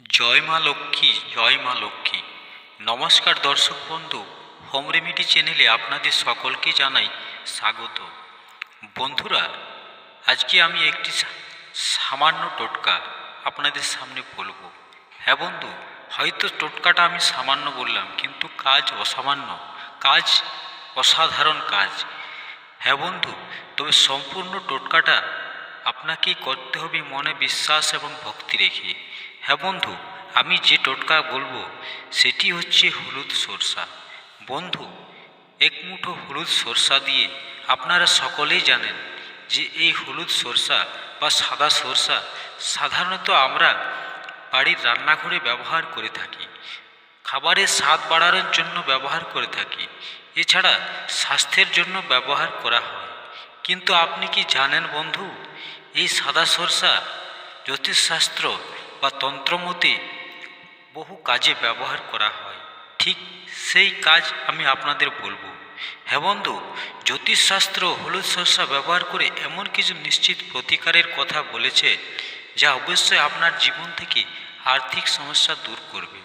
জয় মা লক্ষ্মী, জয় মা লক্ষ্মী। নমস্কার দর্শক বন্ধু, হোম রেমিডি চ্যানেলে আপনাদের সকলকে জানাই স্বাগত। বন্ধুরা, আজকে আমি একটি সামান্য টোটকা আপনাদের সামনে বলব। হ্যাঁ বন্ধু, হয়তো টোটকাটা আমি সামান্য বললাম, কিন্তু কাজ অসামান্য, কাজ অসাধারণ কাজ। হ্যাঁ বন্ধু, তবে সম্পূর্ণ টোটকাটা আপনাকেই করতে হবে মনে বিশ্বাস এবং ভক্তি রেখে। হ্যাঁ বন্ধু, আমি যে টোটকা বলব, সেটি হচ্ছে হলুদ সরষা। বন্ধু, এক মুঠো হলুদ সরষা দিয়ে আপনারা সকলেই জানেন যে এই হলুদ সরষা বা সাদা সরষা সাধারণত আমরা বাড়ির রান্নাঘরে ব্যবহার করে থাকি। খাবারের স্বাদ বাড়ানোর জন্য ব্যবহার করে থাকি। এছাড়া স্বাস্থ্যের জন্য ব্যবহার করা হয়। কিন্তু আপনি কি জানেন বন্ধু এই সাদা সরষা জ্যোতিষশাস্ত্র বা তন্ত্রমতে বহু কাজে ব্যবহার করা হয়। ঠিক সেই কাজ আমি আপনাদের বলব। হ্যাঁ বন্ধু, জ্যোতিষশাস্ত্র হলুদ সরষা ব্যবহার করে এমন কিছু নিশ্চিত প্রতিকারের কথা বলেছে, যা অবশ্যই আপনার জীবন থেকে আর্থিক সমস্যা দূর করবে।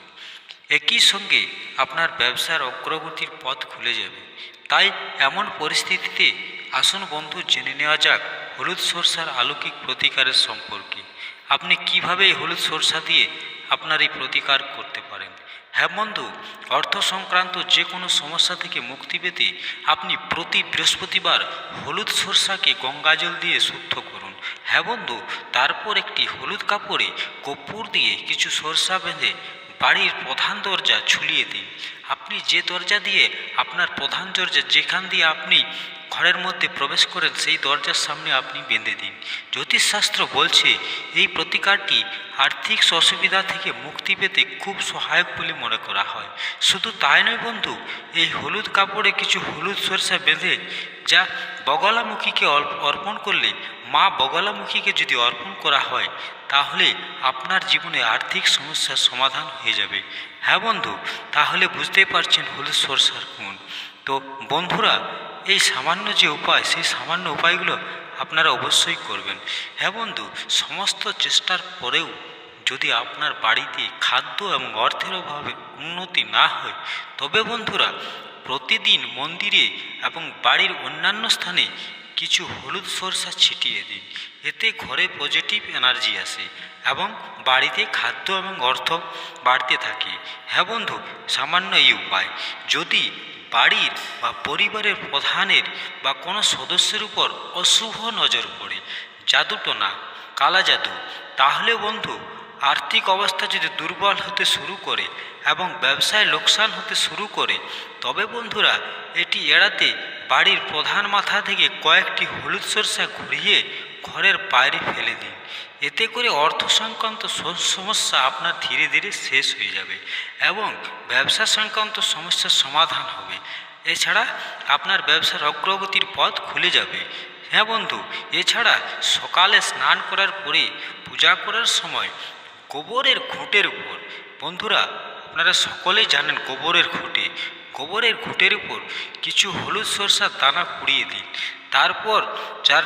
একই সঙ্গে আপনার ব্যবসার অগ্রগতির পথ খুলে যাবে। তাই এমন পরিস্থিতিতে আসুন বন্ধু, জেনে নেওয়া যাক হলুদ সরষার আলৌকিক প্রতিকারের সম্পর্কে। আপনি কীভাবে এই হলুদ সরষা দিয়ে আপনার এই প্রতিকার করতে পারেন? হ্যাঁ বন্ধু, অর্থ সংক্রান্ত যে কোনো সমস্যা থেকে মুক্তি পেতে আপনি প্রতি বৃহস্পতিবার হলুদ সরষাকে গঙ্গাজল দিয়ে শুদ্ধ করুন। হ্যাঁ বন্ধু, তারপর একটি হলুদ কাপড়ে কর্পূর দিয়ে কিছু সরষা বেঁধে বাড়ির প্রধান দরজা ঝুলিয়ে দিন। আপনি যে দরজা দিয়ে আপনার প্রধান দরজা যেখান দিয়ে আপনি ঘরের মধ্যে প্রবেশ করেন, সেই দরজার সামনে আপনি বেঁধে দিন। জ্যোতিষশাস্ত্র বলছে, এই প্রতিকারটি আর্থিক অসুবিধা থেকে মুক্তি পেতে খুব সহায়ক বলে মনে করা হয়। শুধু তাই নয় বন্ধু, এই হলুদ কাপড়ে কিছু হলুদ সরষা বেঁধে, যা বগলামুখীকে অর্পণ করলে, মা বগলামুখীকে যদি অর্পণ করা হয়, তাহলে আপনার জীবনে আর্থিক সমস্যার সমাধান হয়ে যাবে। হ্যাঁ বন্ধু, তাহলে বুঝতেই পারছেন হলুদ সরষার গুণ। তো বন্ধুরা এই সামান্য যে উপায়, সেই সামান্য উপায়গুলো আপনারা অবশ্যই করবেন। হ্যাঁ বন্ধু, সমস্ত চেষ্টার পরেও যদি আপনার বাড়িতে খাদ্য এবং অর্থের অভাবে উন্নতি না হয়, তবে বন্ধুরা প্রতিদিন মন্দিরে এবং বাড়ির অন্যান্য স্থানে কিছু হলুদ সরষা ছিটিয়ে দিন। এতে ঘরে পজিটিভ এনার্জি আসে এবং বাড়িতে খাদ্য এবং অর্থ বাড়তে থাকে। হ্যাঁ বন্ধু, সামান্য এই উপায়। যদি বাড়ির বা পরিবারের প্রধানের বা কোনো সদস্যের উপর অশুভ নজর পড়ে। জাদুটোনা কালা জাদু। তাহলে বন্ধু, আর্থিক অবস্থা যদি দুর্বল হতে শুরু করে এবং ব্যবসায় লোকসান হতে শুরু করে, তবে বন্ধুরা, এটি এড়াতে বাড়ির প্রধান মাথা থেকে কয়েকটি হলুদ সরষা ঘুরিয়ে ঘরের বাইরে ফেলে দিন। এতে করে অর্থ সংক্রান্ত সমস্যা আপনার ধীরে ধীরে শেষ হয়ে যাবে এবং ব্যবসা সংক্রান্ত সমস্যার সমাধান হবে। এছাড়া আপনার ব্যবসার অগ্রগতির পথ খুলে যাবে। হ্যাঁ বন্ধু, এছাড়া সকালে স্নান করার পরে পূজা করার সময় গোবরের ঘুঁটের উপর, বন্ধুরা, আপনারা সকলেই জানেন গোবরের ঘুঁটে গোবরের ঘুঁটের উপর কিছু হলুদ সরষার দানা পুড়িয়ে দিন। তারপর যার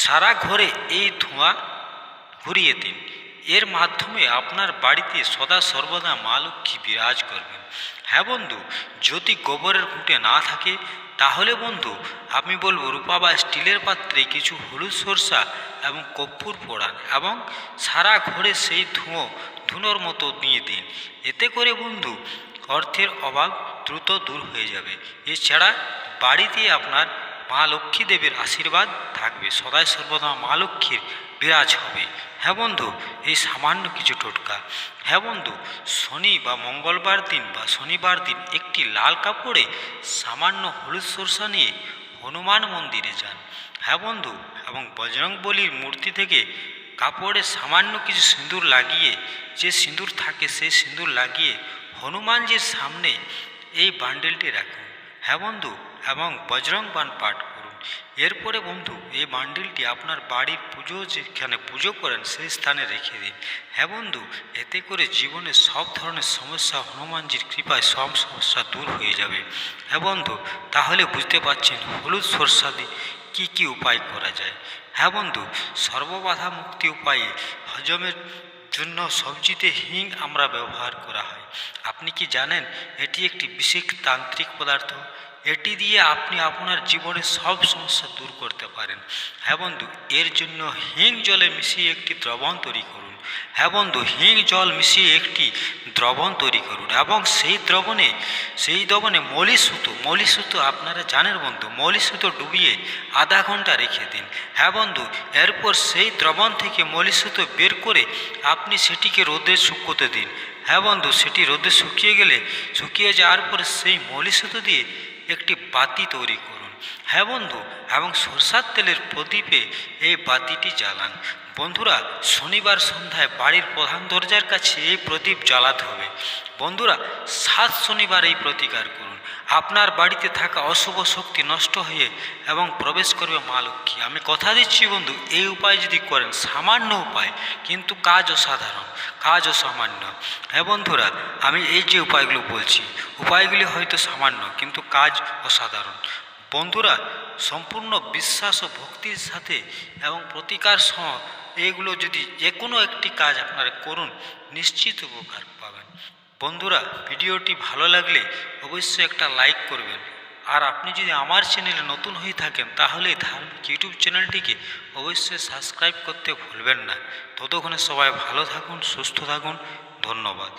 সারা ঘরে এই ধোঁয়া ঘুরিয়ে দিন। এর মাধ্যমে আপনার বাড়িতে সদা সর্বদা মা লক্ষ্মী বিরাজ করবেন। হ্যাঁ বন্ধু, যদি গোবরের ঘুঁটে না থাকে, তাহলে বন্ধু, আমি বলব রূপা বা স্টিলের পাত্রে কিছু হলুদ সরষা এবং কর্পূর পোড়ান এবং সারা ঘরে সেই ধুঁয়ো ধুনোর মতো নিয়ে দিন। এতে করে বন্ধু, অর্থের অভাব দ্রুত দূর হয়ে যাবে। এছাড়া বাড়িতে আপনার মা লক্ষ্মী দেবীর আশীর্বাদ থাকবে। সদাই সর্বদা মা লক্ষ্মীর বিরাজ হবে। হ্যাঁ বন্ধু, এই সামান্য কিছু টোটকা। হ্যাঁ বন্ধু, শনি বা মঙ্গলবার দিন বা শনিবার দিন একটি লাল কাপড়ে সামান্য হলুদ সরষা নিয়ে হনুমান মন্দিরে যান। হ্যাঁ বন্ধু, এবং বজরং বলির মূর্তি থেকে কাপড়ে সামান্য কিছু সিঁদুর লাগিয়ে, যে সিঁদুর থাকে সেই সিঁদুর লাগিয়ে হনুমানজির সামনে এই বান্ডেলটি রাখুন। হ্যাঁ বন্ধু, এবং বজরং বান পাঠ করুন। এরপরে বন্ধু, এই বান্ডিলটি আপনার বাড়ির পুজো যেখানে পুজো করেন, সেই স্থানে রেখে দিন। হ্যাঁ বন্ধু, এতে করে জীবনে সব ধরনের সমস্যা, হনুমানজির কৃপায় সব সমস্যা দূর হয়ে যাবে। হ্যাঁ বন্ধু, তাহলে বুঝতে পারছেন হলুদ সরষা দিয়ে কী কী উপায় করা যায়। হ্যাঁ বন্ধু, সর্ববাধা মুক্তি উপায়ে হজমের জন্য সবজিতে হিং আমরা ব্যবহার করা হয়। আপনি কি জানেন, এটি একটি বিশেষ তান্ত্রিক পদার্থ? এটি দিয়ে আপনি আপনার জীবনের সব সমস্যা দূর করতে পারেন। হ্যাঁ বন্ধু, এর জন্য হিং জলে মিশিয়ে একটি দ্রবণ তৈরি করুন। হ্যাঁ বন্ধু, হিং জল মিশিয়ে একটি দ্রবণ তৈরি করুন এবং সেই দ্রবণে সেই দ্রবণে মলি সুতো মলি সুতো আপনারা জানেন বন্ধু মলি সুতো ডুবিয়ে আধা ঘণ্টা রেখে দিন। হ্যাঁ বন্ধু, এরপর সেই দ্রবণ থেকে মলি সুতো বের করে আপনি সেটিকে রোদে শুকোতে দিন। হ্যাঁ বন্ধু, সেটি রোদে শুকিয়ে গেলে, শুকিয়ে যাওয়ার পরে সেই মলি সুতো দিয়ে একটি বাতি তৈরি করুন। হ্যাঁ বন্ধু, এবং সরষার তেলের প্রদীপে এই বাতিটি জ্বালান। বন্ধুরা, শনিবার সন্ধ্যায় বাড়ির প্রধান দরজার কাছে এই প্রদীপ জ্বালাতে হবে। বন্ধুরা, সাত শনিবার এই প্রতিকার করুন। আপনার বাড়িতে থাকা অশুভ শক্তি নষ্ট হয়ে এবং প্রবেশ করবে মা লক্ষ্মী। আমি কথা দিচ্ছি বন্ধু, এই উপায় যদি করেন, সামান্য উপায়, কিন্তু কাজ অসাধারণ কাজ অসামান্য হ্যাঁ বন্ধুরা, আমি এই যে উপায়গুলো বলছি, উপায়গুলি হয়তো সামান্য, কিন্তু কাজ অসাধারণ। বন্ধুরা, সম্পূর্ণ বিশ্বাস ও ভক্তির সাথে এবং প্রতিকার সহ এইগুলো যদি যে কোনো একটি কাজ আপনারা করুন, নিশ্চিত উপকার পাবেন। বন্ধুরা, ভিডিওটি ভালো লাগলে অবশ্যই একটা লাইক করবেন। আর আপনি যদি আমার চ্যানেলে নতুন হয়ে থাকেন, তাহলে ধার্মিক ইউটিউব চ্যানেলটিকে অবশ্যই সাবস্ক্রাইব করতে ভুলবেন না। ততক্ষণে সবাই ভালো থাকুন, সুস্থ থাকুন। ধন্যবাদ।